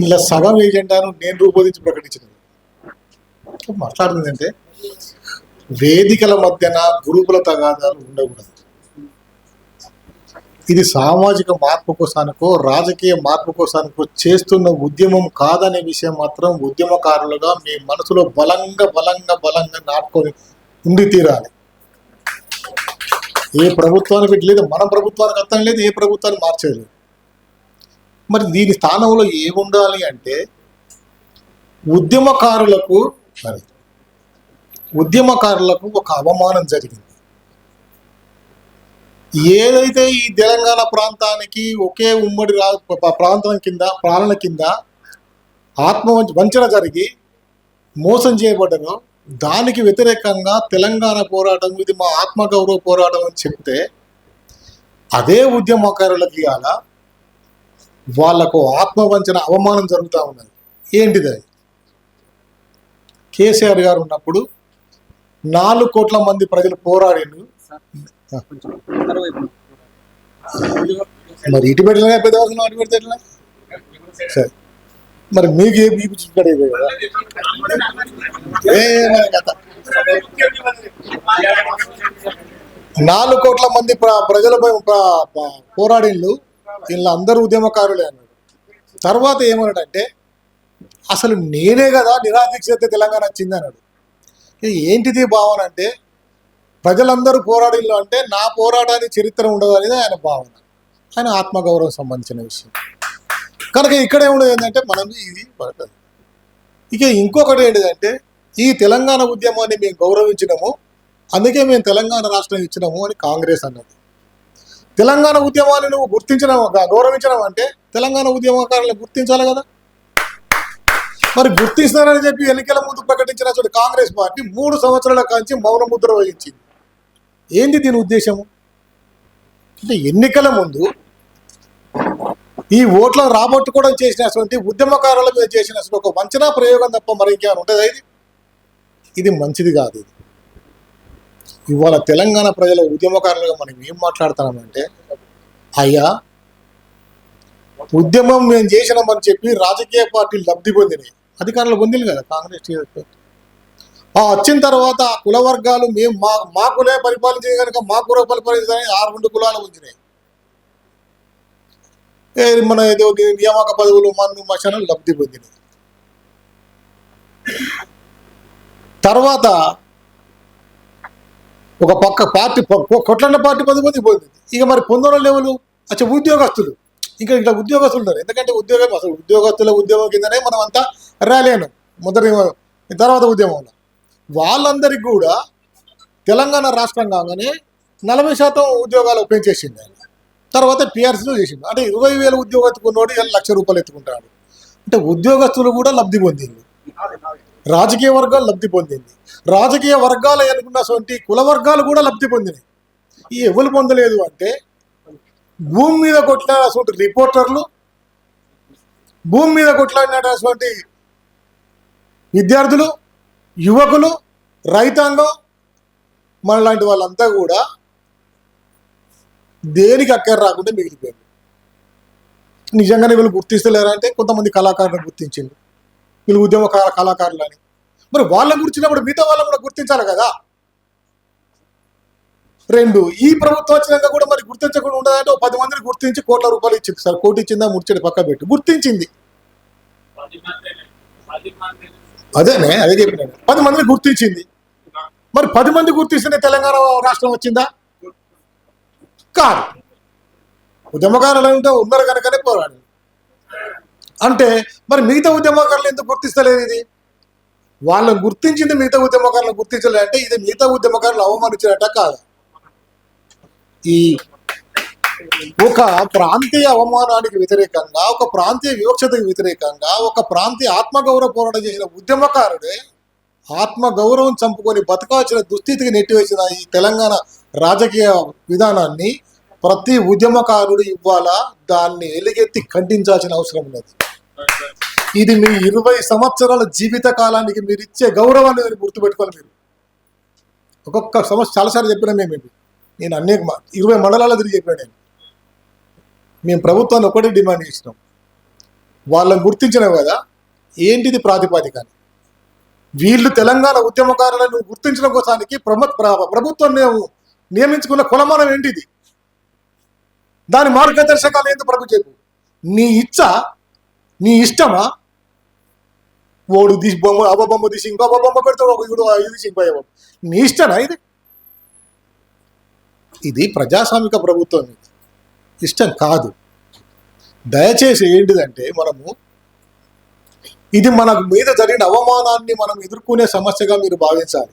ఇలా సగం ఏజెండాను నేను రూపొందించి ప్రకటించినది. మాట్లాడుతుందంటే వేదికల మధ్యన గురుకుల తగాదాలు ఉండకూడదు. ఇది సామాజిక మార్పు కోసానికో రాజకీయ మార్పు కోసానికో చేస్తున్న ఉద్యమం కాదనే విషయం మాత్రం ఉద్యమకారులుగా మీ మనసులో బలంగా బలంగా బలంగా నాటుకొని ఉండి తీరాలి. ఏ ప్రభుత్వానికి లేదు మన ప్రభుత్వానికి అర్థం లేదు ఏ ప్రభుత్వాన్ని మార్చేది మరి దీని స్థానంలో ఏముండాలి అంటే ఉద్యమకారులకు మరి ఉద్యమకారులకు ఒక అవమానం జరిగింది. ఏదైతే ఈ తెలంగాణ ప్రాంతానికి ఒకే ఉమ్మడి రా ప్రాంతం కింద పాలన కింద ఆత్మ వంచ- వంచన జరిగి మోసం చేయబడ్డరో దానికి వ్యతిరేకంగా తెలంగాణ పోరాటం ఇది మా ఆత్మగౌరవ పోరాటం అని చెప్తే అదే ఉద్యమకారులకు ఇవాళ వాళ్ళకు ఆత్మవంచన అవమానం జరుగుతూ ఉన్నది. ఏంటిది అది? కేసీఆర్ గారు ఉన్నప్పుడు నాలుగు కోట్ల మంది ప్రజలు పోరాడిండు మరి ఇటు పెట్టలే పెద్ద అటు పెడితే? సరే. మరి మీకు ఏ బీపీ చూపెడేది కదా? నాలుగు కోట్ల మంది ప్ర- ప్రజలపై ప్ర- ప్ర- పోరాడిళ్ళు వీళ్ళందరూ ఉద్యమకారులే అన్నాడు. తర్వాత ఏమన్నాడంటే అసలు నేనే కదా నిరాదీక్షత తెలంగాణ వచ్చింది అన్నాడు. ఇది ఏంటిది భావన అంటే ప్రజలందరూ పోరాడిల్లు అంటే నా పోరాటానికి చరిత్ర ఉండదు అనేది ఆయన భావన. ఆయన ఆత్మగౌరవం సంబంధించిన విషయం. కనుక ఇక్కడ ఏముండదు ఏంటంటే మనం ఇది పడతాం. ఇక ఇంకొకటి ఏంటిదంటే ఈ తెలంగాణ ఉద్యమాన్ని మేము గౌరవించడము అందుకే మేము తెలంగాణ రాష్ట్రం ఇచ్చినాము అని కాంగ్రెస్ అన్నది. తెలంగాణ ఉద్యమాన్ని నువ్వు గుర్తించడం గౌరవించడం అంటే తెలంగాణ ఉద్యమకారులను గుర్తించాలి కదా. మరి గుర్తిస్తారని చెప్పి ఎన్నికల ముందు ప్రకటించిన చూడు కాంగ్రెస్ పార్టీ మూడు సంవత్సరాల కాంచి మౌన ముద్ర వహించింది. ఏంది దీని ఉద్దేశము అంటే ఎన్నికల ముందు ఈ ఓట్లను రాబట్టుకోవడం చేసినటువంటి ఉద్యమకారుల మీద చేసిన ఒక వంచనా ప్రయోగం తప్ప మరి ఇంకేమైనా ఉంటుంది ఇది? ఇది మంచిది కాదు ఇది. ఇవాళ తెలంగాణ ప్రజల ఉద్యమకారులుగా మనం ఏం మాట్లాడుతున్నామంటే అయ్యా ఉద్యమం మేము చేసినామని చెప్పి రాజకీయ పార్టీలు లబ్ధి పొందినాయి. అధికారులు పొందిలు కదా కాంగ్రెస్ టీఆర్ఎస్ ఆ వచ్చిన తర్వాత కుల వర్గాలు మేము మా మా కులే పరిపాలించే కనుక మా కుల పరిపాలించాలని ఆ రెండు కులాలు ఉంచినాయి మన ఏదో నియామక పదవులు మన్ను మశానం లబ్ధి పొందినాయి. తర్వాత ఒక పక్క పార్టీ కొట్లన్న పార్టీ పది మంది పోయింది. ఇక మరి పొందడం లేవు అచ్చా ఉద్యోగస్తులు. ఇంకా ఇట్లా ఉద్యోగస్తులు ఉన్నారు. ఎందుకంటే ఉద్యోగం అసలు ఉద్యోగస్తుల ఉద్యోగం కిందనే మనం అంతా ర్యాలీను మొదటి తర్వాత ఉద్యమంలో వాళ్ళందరికీ కూడా తెలంగాణ రాష్ట్రం కాగానే నలభై శాతం ఉద్యోగాలు పెంచేసింది ఆయన. తర్వాత పిఆర్సీలో చేసింది అంటే ఇరవై వేల ఉద్యోగం ఎత్తుకున్నోడు లక్ష రూపాయలు ఎత్తుకుంటాడు. అంటే ఉద్యోగస్తులు కూడా లబ్ధి పొందింది రాజకీయ వర్గాలు లబ్ధి పొందింది. రాజకీయ వర్గాలు ఎన్నుకున్నటువంటి కుల వర్గాలు కూడా లబ్ధి పొందినాయి. ఈ ఎవరు పొందలేదు అంటే భూమి మీద కొట్లాడినటువంటి రిపోర్టర్లు భూమి మీద కొట్లాడినటువంటి విద్యార్థులు యువకులు రైతాంగం మనలాంటి వాళ్ళంతా కూడా దేనికి అక్కర రాకుండా మిగిలిపోయారు. నిజంగానే వీళ్ళు గుర్తిస్తలేరా అంటే కొంతమంది కళాకారులు గుర్తించింది వీళ్ళు ఉద్యమకార కళాకారులు అని మరి వాళ్ళని గురించినప్పుడు మిగతా వాళ్ళని కూడా గుర్తించాలి కదా? రెండు ఈ ప్రభుత్వం వచ్చినాక కూడా మరి గుర్తించకుండా ఉండదంటే పది మందిని గుర్తించి కోట్ల రూపాయలు ఇచ్చింది. సార్ కోటి ఇచ్చిందా ముడిచడి పక్క పెట్టి. గుర్తించింది. అదేనే అదే చెప్పినాను. పది మందిని గుర్తించింది. మరి పది మంది గుర్తిస్తేనే తెలంగాణ రాష్ట్రం వచ్చిందా? కాదు. ఉద్యమకారులు అంటే ఉన్నారు కనుకనే పోరాడు అంటే మరి మిగతా ఉద్యమకారులు ఎందుకు గుర్తిస్తలేదు ఇది? వాళ్ళని గుర్తించింది మిగతా ఉద్యమకారులను గుర్తించలేదు అంటే ఇది మిగతా ఉద్యమకారులు అవమానించినట్ట కాదు. ఈ ఒక ప్రాంతీయ అవమానానికి వ్యతిరేకంగా ఒక ప్రాంతీయ వివక్షతకు వ్యతిరేకంగా ఒక ప్రాంతీయ ఆత్మగౌరవ పోరాటం చేసిన ఉద్యమకారుడే ఆత్మగౌరవం చంపుకొని బతకాల్సిన దుస్థితికి నెట్టివేసిన ఈ తెలంగాణ రాజకీయ విధానాన్ని ప్రతి ఉద్యమకారుడు ఇవ్వాలా? దాన్ని ఎలుగెత్తి ఖండించాల్సిన అవసరం ఉన్నది. ఇది మీ ఇరవై సంవత్సరాల జీవిత కాలానికి మీరు ఇచ్చే గౌరవాన్ని మీరు గుర్తుపెట్టుకోవాలి మీరు. ఒక్కొక్క సమస్య చాలాసార్లు చెప్పినా మేము ఇది. నేను అనేక ఇరవై మండలాల తిరిగి చెప్పాను నేను. మేము ప్రభుత్వాన్ని ఒకటే డిమాండ్ చేసినాం. వాళ్ళని గుర్తించినావు కదా? ఏంటిది ప్రాతిపాదిక? అని వీళ్ళు తెలంగాణ ఉద్యమకారులను గుర్తించడం కోసానికి ప్రభుత్వం నియమించుకున్న కులమానం ఏంటిది? దాని మార్గదర్శకాలు ఏంటి ప్రభు చెప్పు. నీ ఇచ్చ నీ ఇష్టమా? ఓడు తీసి బొమ్మ అబ్బ బొమ్మ తీసి ఇంకో అబ్బ బొమ్మ పెడతాడు ఒక ఇప్పుడు ఇది తీసి ఇంకో బొమ్మ. నీ ఇష్టనా ఇది? ఇది ప్రజాస్వామిక ప్రభుత్వం ఇది ఇష్టం కాదు. దయచేసి ఏంటిదంటే మనము ఇది మన మీద జరిగిన అవమానాన్ని మనం ఎదుర్కొనే సమస్యగా మీరు భావించాలి.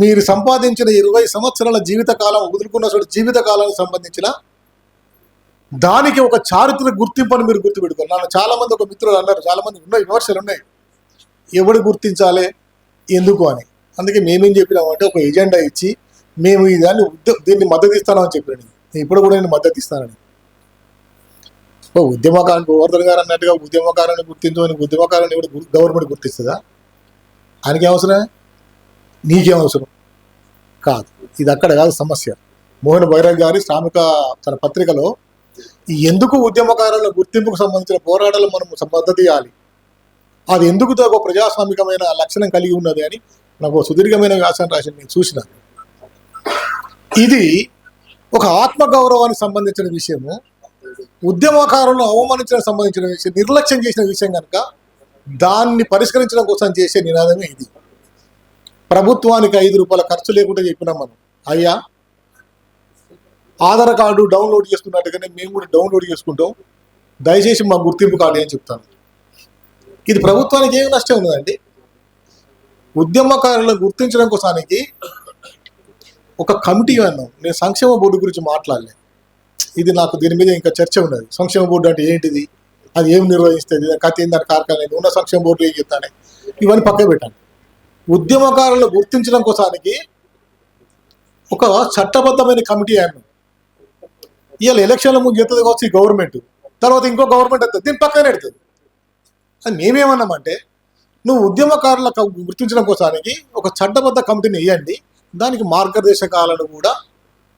మీరు సంపాదించిన ఇరవై సంవత్సరాల జీవితకాలం వదులుకున్న చోట జీవితకాలానికి సంబంధించిన దానికి ఒక చారిత్రక గుర్తింపుని మీరు గుర్తుపెట్టుకోవాలి నన్ను చాలా మంది ఒక మిత్రులు అన్నారు. చాలా మంది ఉన్నాయి విమర్శలు ఉన్నాయి. ఎవడు గుర్తించాలి? ఎందుకు అని. అందుకే మేమేం చెప్పినామంటే ఒక ఎజెండా ఇచ్చి మేము ఈ దాన్ని దీన్ని మద్దతు ఇస్తానని చెప్పాను నేను ఇప్పుడు కూడా నేను మద్దతు ఇస్తానని ఓ ఉద్యమకారుని గోవర్ధన్ గారు అన్నట్టుగా ఉద్యమకారుని గుర్తించమని ఉద్యమకారుని కూడా గవర్నమెంట్ గుర్తిస్తుందా? ఆయనకి ఏమవసరం నీకేం అవసరం? కాదు. ఇది అక్కడ కాదు సమస్య. మోహన్ బైరాగ్ గారి శ్రామిక తన పత్రికలో ఎందుకు ఉద్యమకారుల గుర్తింపుకు సంబంధించిన పోరాటాలు మనం మద్దతు ఇవ్వాలి అది ఎందుకు ఒక ప్రజాస్వామికమైన లక్షణం కలిగి ఉన్నది అని నాకు సుదీర్ఘమైన వ్యాసం రాసి నేను చూసిన. ఇది ఒక ఆత్మగౌరవానికి సంబంధించిన విషయము. ఉద్యమకారులను అవమానించడం సంబంధించిన విషయం నిర్లక్ష్యం చేసిన విషయం కనుక దాన్ని పరిష్కరించడం కోసం చేసే నినాదమే ఇది. ప్రభుత్వానికి ఐదు రూపాయల ఖర్చు లేకుండా చెప్పినాం మనం. అయ్యా ఆధార్ కార్డు డౌన్లోడ్ చేసుకున్నట్టుగానే మేము కూడా డౌన్లోడ్ చేసుకుంటాం. దయచేసి మా గుర్తింపు కార్డు అని చెప్తాను. ఇది ప్రభుత్వానికి ఏమి నష్టం ఉన్నదండి? ఉద్యమకారులను గుర్తించడం కోసానికి ఒక కమిటీ అన్నాం. నేను సంక్షేమ బోర్డు గురించి మాట్లాడలేదు ఇది నాకు దీని మీద ఇంకా చర్చ ఉన్నది. సంక్షేమ బోర్డు అంటే ఏంటిది? అది ఏం నిర్వహిస్తుంది? కథ ఏంది? దాని కార్ఖాన ఉన్న సంక్షేమ బోర్డు ఏం చెప్తానే? ఇవన్నీ పక్కన పెట్టాను ఉద్యమకారులను గుర్తించడం కోసానికి ఒక చట్టబద్ధమైన కమిటీ అన్నాం. ఇవాళ ఎలక్షన్ల ముందు చెప్తుంది కావచ్చు ఈ గవర్నమెంట్. తర్వాత ఇంకో గవర్నమెంట్ వస్తుంది దీని పక్కనే పెడుతుంది. అది మేమేమన్నామంటే నువ్వు ఉద్యమకారుల గుర్తించడం కోసానికి ఒక చట్టబద్ధ కమిటీని వేయండి దానికి మార్గదర్శకాలను కూడా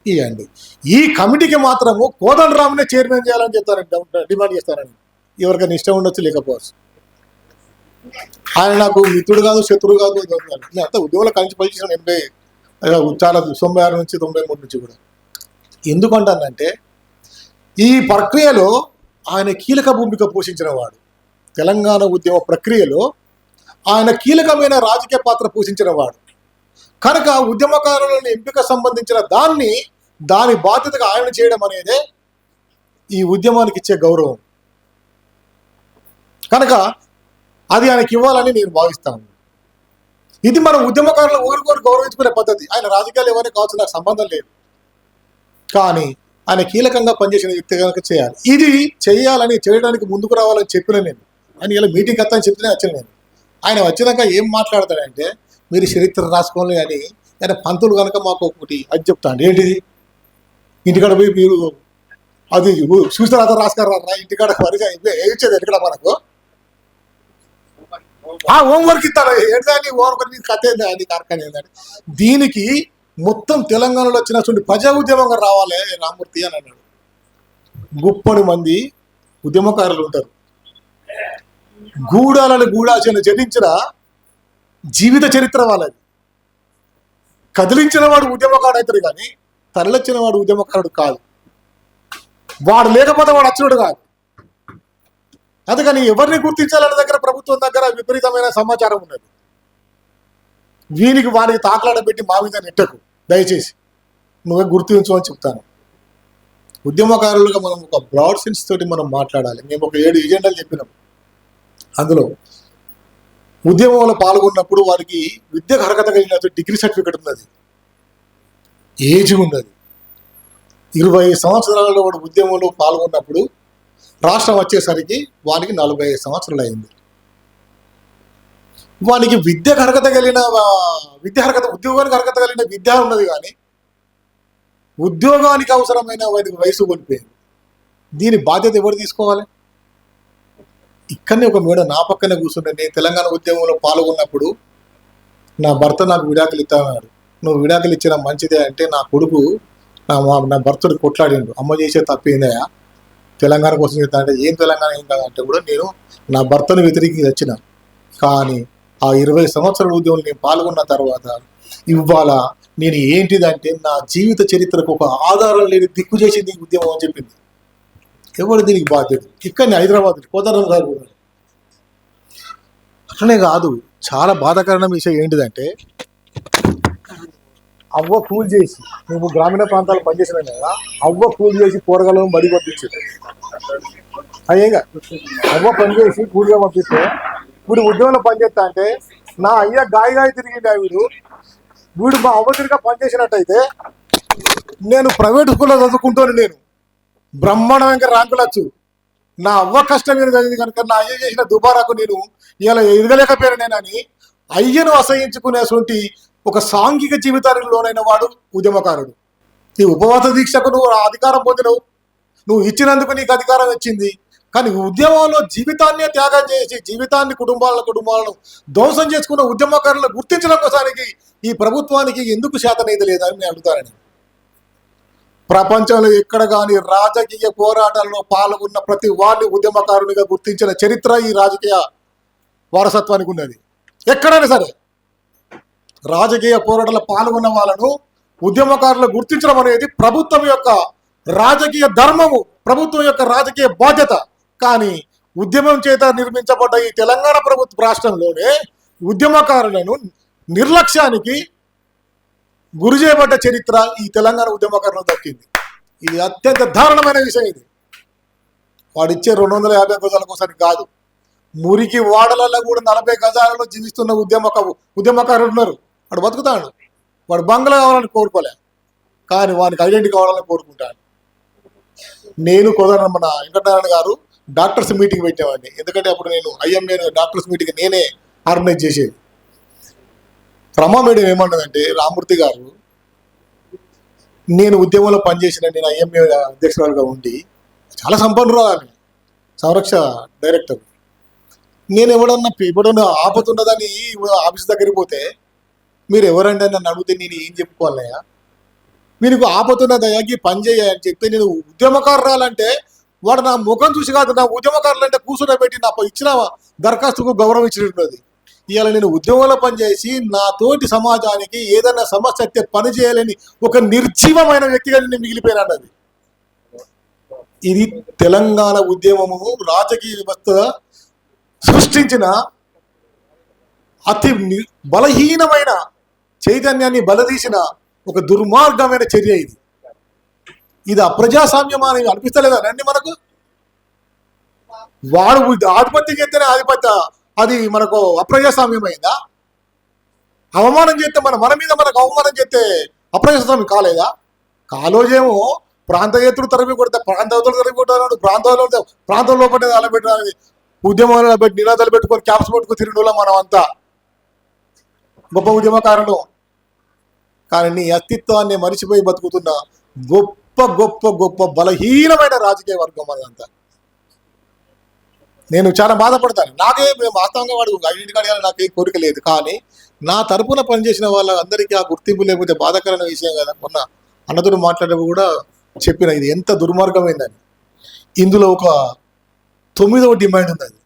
ఇవ్వండి ఈ కమిటీకి మాత్రము కోదండరామ్నే చైర్మన్ చేయాలని చెప్తారండి డిమాండ్ చేస్తారని. ఎవరికైనా ఇష్టం ఉండొచ్చు లేకపోవచ్చు. ఆయన నాకు మిత్రుడు కాదు శత్రువు కాదు నేను అంతా ఉద్యోగంలో కలిసి పనిచేసిన ఎనభై చాలా తొంభై ఆరు నుంచి తొంభై మూడు నుంచి కూడా. ఎందుకంటానంటే ఈ ప్రక్రియలో ఆయన కీలక భూమిక పోషించిన వాడు. తెలంగాణ ఉద్యమ ప్రక్రియలో ఆయన కీలకమైన రాజకీయ పాత్ర పోషించిన వాడు. కనుక ఉద్యమకారులను ఎంపిక సంబంధించిన దాన్ని దాని బాధ్యతగా ఆయన చేయడం అనేదే ఈ ఉద్యమానికి ఇచ్చే గౌరవం. కనుక అది ఆయనకి ఇవ్వాలని నేను భావిస్తాను. ఇది మన ఉద్యమకారులు ఒకరికొకరు గౌరవించుకునే పద్ధతి. ఆయన రాజకీయాలు ఎవరైనా కావచ్చు నాకు సంబంధం లేదు. కానీ ఆయన కీలకంగా పనిచేసిన వ్యక్తి కనుక చేయాలి. ఇది చేయాలని చేయడానికి ముందుకు రావాలని చెప్పిన నేను. ఆయన ఇలా మీటింగ్ అత్తా అని చెప్తేనే వచ్చాను నేను. ఆయన వచ్చినాక ఏం మాట్లాడతాడంటే మీరు చరిత్ర రాసుకోవాలి అని ఆయన పంతులు కనుక మాకు ఒకటి అది చెప్తాను ఏంటిది? ఇంటికాడ పోయి మీరు అది చూసిన రాసుకారా ఇంటికాడ వరిగా ఇచ్చేది ఎక్కడ మనకు? ఆ హోంవర్క్ ఇస్తారు ఏంటని హోంవర్క్ నీ కథ ఏంది? అది కార్ఖాన ఏందని దీనికి మొత్తం తెలంగాణలో వచ్చినటువంటి ప్రజా ఉద్యమంగా రావాలి రామూర్తి అని అన్నాడు. గుప్పని మంది ఉద్యమకారులు ఉంటారు. గూడాలను గూడాచని జడించిన జీవిత చరిత్ర వాళ్ళది. కదిలించిన వాడు ఉద్యమకారుడు అవుతాడు కానీ తరలించిన వాడు ఉద్యమకారుడు కాదు. వాడు లేకపోతే వాడు అచ్చుడు కాదు. అందుకని ఎవరిని గుర్తించాలనే దగ్గర ప్రభుత్వం దగ్గర విపరీతమైన సమాచారం ఉన్నది. వీనికి వాడికి తాకలాడ పెట్టి మా మీద నెట్టకు. దయచేసి. నువ్వే గుర్తించు అని చెప్తాను. ఉద్యమకారులుగా మనం ఒక బ్రాడ్ సెన్స్ తోటి మనం మాట్లాడాలి. మేము ఒక ఏడు ఎజెండాలు చెప్పినాం. అందులో ఉద్యమంలో పాల్గొన్నప్పుడు వారికి విద్యకు అర్హత కలిగిన డిగ్రీ సర్టిఫికెట్ ఉన్నది. ఏజ్ ఉన్నది. ఇరవై సంవత్సరాలలో వాడు ఉద్యమంలో పాల్గొన్నప్పుడు రాష్ట్రం వచ్చేసరికి వారికి నలభై సంవత్సరాలు అయింది. వానికి విద్యకు అర్హత కలిగిన విద్య అర్హత ఉద్యోగానికి అర్హత కలిగిన విద్య ఉన్నది కానీ ఉద్యోగానికి అవసరమైన వాడికి వయసు కోల్పోయింది. దీని బాధ్యత ఎవరు తీసుకోవాలి? ఇక్కడనే ఒక మేడ నా పక్కనే కూర్చుంటే నేను తెలంగాణ ఉద్యమంలో పాల్గొన్నప్పుడు నా భర్త నాకు విడాకులు ఇస్తాడు నువ్వు విడాకులు ఇచ్చిన మంచిదే అంటే నా కొడుకు నా నా భర్తడు కొట్లాడిండు. అమ్మ చేసే తప్పేందయా తెలంగాణ కోసం చేస్తా అంటే ఏం తెలంగాణ ఏం కాదంటే కూడా నేను నా భర్తను వ్యతిరేకి వచ్చిన కానీ ఆ ఇరవై సంవత్సరాల ఉద్యమంలో నేను పాల్గొన్న తర్వాత ఇవాళ నేను ఏంటిదంటే నా జీవిత చరిత్రకు ఒక ఆధారం లేని దిక్కు చేసింది ఈ ఉద్యమం అని చెప్పింది. ఎవరు దీనికి బాధ్యత ఇక్కడ హైదరాబాద్ కోదారం గారు అట్లనే కాదు చాలా బాధాకరమైన విషయం ఏంటిదంటే అవ్వ కూల్ చేసి నువ్వు గ్రామీణ ప్రాంతాలు పనిచేసిన కదా అవ్వ కూల్ చేసి కూరగాయలను బడి పంపించారు. అయ్యేగా అవ్వ పనిచేసి కూలిగా పంపిస్తే వీడు ఉద్యమంలో పనిచేస్తా అంటే నా అయ్య గాయ గాయ తిరిగిండు వీడు. వీడు మా అవ్వ తిరిగా పనిచేసినట్టయితే నేను ప్రైవేట్ స్కూల్లో చదువుకుంటాను నేను. బ్రహ్మాండంగా ర్యాంకులు వచ్చు నా అవ్వ కష్టం మీద చదివింది కనుక నా అయ్య చేసిన దుబారాకు నేను ఇలా ఎదగలేకపోయాను నేనని అయ్యను అసహించుకునేటువంటి ఒక సాంఘిక జీవితానికి లోనైన వాడు ఉద్యమకారుడు. ఈ ఉపవాస దీక్షకు నువ్వు అధికారం పొందినవు. నువ్వు ఇచ్చినందుకు నీకు అధికారం వచ్చింది. కానీ ఉద్యమంలో జీవితాన్నే త్యాగం చేసి జీవితాన్ని కుటుంబాల కుటుంబాలను ధ్వంసం చేసుకున్న ఉద్యమకారులను గుర్తించడం కోసానికి ఈ ప్రభుత్వానికి ఎందుకు శాతనైతే లేదని నేను అడుగుతానని ప్రపంచంలో ఎక్కడ కానీ రాజకీయ పోరాటాల్లో పాల్గొన్న ప్రతి వారిని ఉద్యమకారునిగా గుర్తించిన చరిత్ర ఈ రాజకీయ వారసత్వానికి ఉన్నది. ఎక్కడైనా సరే రాజకీయ పోరాటంలో పాల్గొన్న వాళ్ళను ఉద్యమకారులు గుర్తించడం అనేది ప్రభుత్వం యొక్క రాజకీయ ధర్మము ప్రభుత్వం యొక్క రాజకీయ బాధ్యత. కానీ ఉద్యమం చేత నిర్మించబడ్డ ఈ తెలంగాణ ప్రభుత్వ రాష్ట్రంలోనే ఉద్యమకారులను నిర్లక్ష్యానికి గురి చేయబడ్డ చరిత్ర ఈ తెలంగాణ ఉద్యమకారులకు దక్కింది. ఇది అత్యంత దారుణమైన విషయం ఇది. వాడిచ్చే రెండు వందల యాభై గజాల కోసం కాదు. మురికి వాడలలో కూడా నలభై గజాలలో జీవిస్తున్న ఉద్యమక ఉద్యమకారులు ఉన్నారు. వాడు బతుకుతాడు. వాడు బంగ్లా కావాలని కోరుకోలే. కానీ వానికి ఐడెంటిటీ కావాలని కోరుకుంటాడు. నేను కుదరను వెంకటనారాయణ గారు డాక్టర్స్ మీటింగ్ పెట్టేవాడిని. ఎందుకంటే అప్పుడు నేను ఐఎంఏ డాక్టర్స్ మీటింగ్ నేనే ఆర్గనైజ్ చేసేది. రమా మేడం ఏమన్నదంటే రామూర్తి గారు నేను ఉద్యమంలో పనిచేసిన నేను ఐఎంఏ అధ్యక్షురాలుగా ఉండి చాలా సంపన్నురాలు ఆమె సంరక్ష డైరెక్టర్. నేను ఎవడన్నా ఎవడన్నా ఆపతున్నదని ఆఫీస్ దగ్గరికి పోతే మీరు ఎవరంటే నన్ను అడిగితే నేను ఏం చెప్పుకోవాలయ్యా? మీకు ఆపతున్నదయ్యా ఈ పని చేయ అని చెప్తే నేను ఉద్యమకారురాలంటే వాడు నా ముఖం చూసి కాదు నా ఉద్యమకారులు అంటే పెట్టి నా ఇచ్చిన దరఖాస్తుకు గౌరవం ఇచ్చినట్టున్నది. ఇవాళ నేను ఉద్యమంలో పనిచేసి నా తోటి సమాజానికి ఏదైనా సమస్య అయితే పనిచేయాలని ఒక నిర్జీవమైన వ్యక్తిగా నేను మిగిలిపోయాను ఇది తెలంగాణ ఉద్యమము రాజకీయ వ్యవస్థ సృష్టించిన అతి బలహీనమైన చైతన్యాన్ని బలదీసిన ఒక దుర్మార్గమైన చర్య ఇది. ఇది అప్రజాస్వామ్యం అని అనిపిస్తలేదా రండి మనకు? వాడు ఆధిపత్యం చేస్తేనే ఆధిపత్య అది మనకు అప్రజాస్వామ్యమైందా? అవమానం చేస్తే మన మన మీద మనకు అవమానం చేస్తే అప్రజాస్వామ్యం కాలేదా? కాలోజేమో ప్రాంతయేతుడు తరమి కొడితే ప్రాంతవతలు తరమి కొట్టాడు ప్రాంతంలో ప్రాంతంలో పట్టేది అలబెట్టడానికి ఉద్యమాలు పెట్టి నినాదాలు పెట్టుకొని క్యాప్స్ పెట్టుకొని తిరిగి మనం అంతా గొప్ప ఉద్యమకారులు. కానీ నీ అస్తిత్వాన్ని మరిచిపోయి బతుకుతున్న గొప్ప గొప్ప గొప్ప గొప్ప బలహీనమైన రాజకీయ వర్గం అదంతా నేను చాలా బాధపడతాను. నాకే వాస్తవంగా వాడు ఐడెంటి కార్డు ఏ కోరిక లేదు. కానీ నా తరపున పనిచేసిన వాళ్ళందరికీ ఆ గుర్తింపు లేకపోతే బాధాకరమైన విషయం కదా. మొన్న అన్నతుడు మాట్లాడేవి కూడా చెప్పిన ఇది ఎంత దుర్మార్గమైందని. ఇందులో ఒక తొమ్మిదవ డిమాండ్ ఉంది అది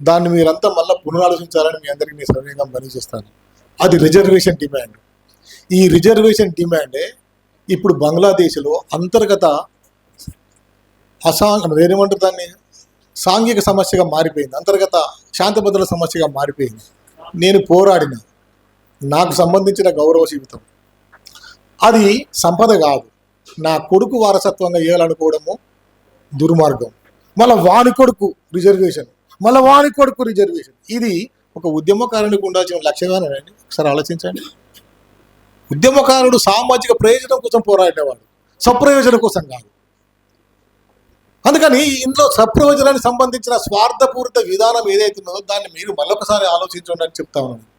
దాన్ని మీరంతా మళ్ళీ పునరాలోచించాలని మీ అందరికీ నేను సవ్యంగా పనిచేస్తాను అది రిజర్వేషన్ డిమాండ్. ఈ రిజర్వేషన్ డిమాండే ఇప్పుడు బంగ్లాదేశ్లో అంతర్గత అసా ఏమంటారు దాన్ని? సాంఘిక సమస్యగా మారిపోయింది. అంతర్గత శాంతి సమస్యగా మారిపోయింది. నేను పోరాడిన నాకు సంబంధించిన గౌరవ జీవితం. అది సంపద కాదు. నా కొడుకు వారసత్వంగా ఇవ్వాలనుకోవడము దుర్మార్గం. మళ్ళీ వాని కొడుకు రిజర్వేషన్. మళ్ళీ వాని కొడుకు రిజర్వేషన్. ఇది ఒక ఉద్యమకారునికి ఉండాల్సిన లక్ష్యంగానండి ఒకసారి ఆలోచించండి. ఉద్యమకారుడు సామాజిక ప్రయోజనం కోసం పోరాడేవాడు. సప్రయోజనం కోసం కాదు. అందుకని ఇందులో సప్రయోజనానికి సంబంధించిన స్వార్థపూరిత విధానం ఏదైతే ఉన్నదో దాన్ని మీరు మళ్ళొకసారి ఆలోచించండి అని చెప్తా ఉన్నాను.